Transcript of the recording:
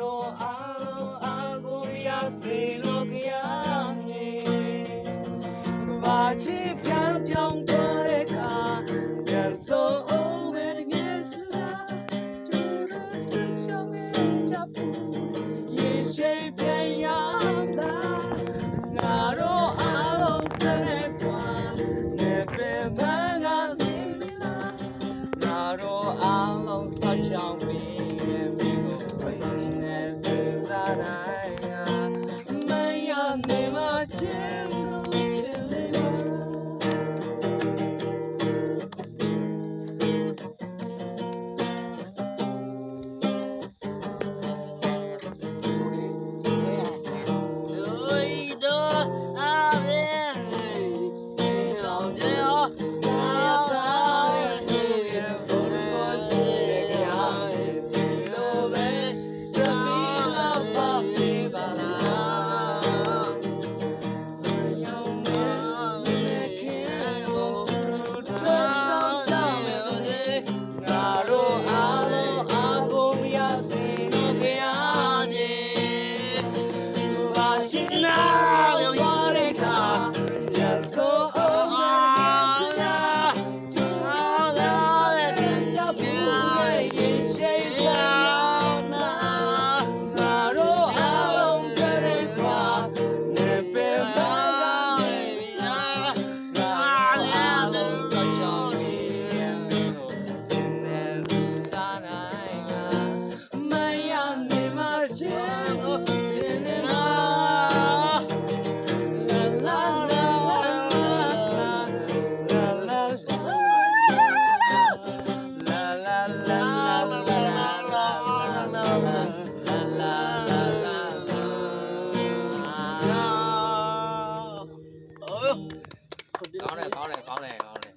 တော်အားလုံးအားကိုရစေလိုခရမည်ဘာချစ်ပြန်ပြောင်းသွားတဲ့ခါပြန်ဆိုအောင်မယ်ငယ်ချလာတူတူတူချောင်းငယ်ချပူရေချိန်ပြန်ရတာငါတို့အားလုံးတဲ့ Yeah. watching now. 扛嘞扛嘞扛嘞嘞。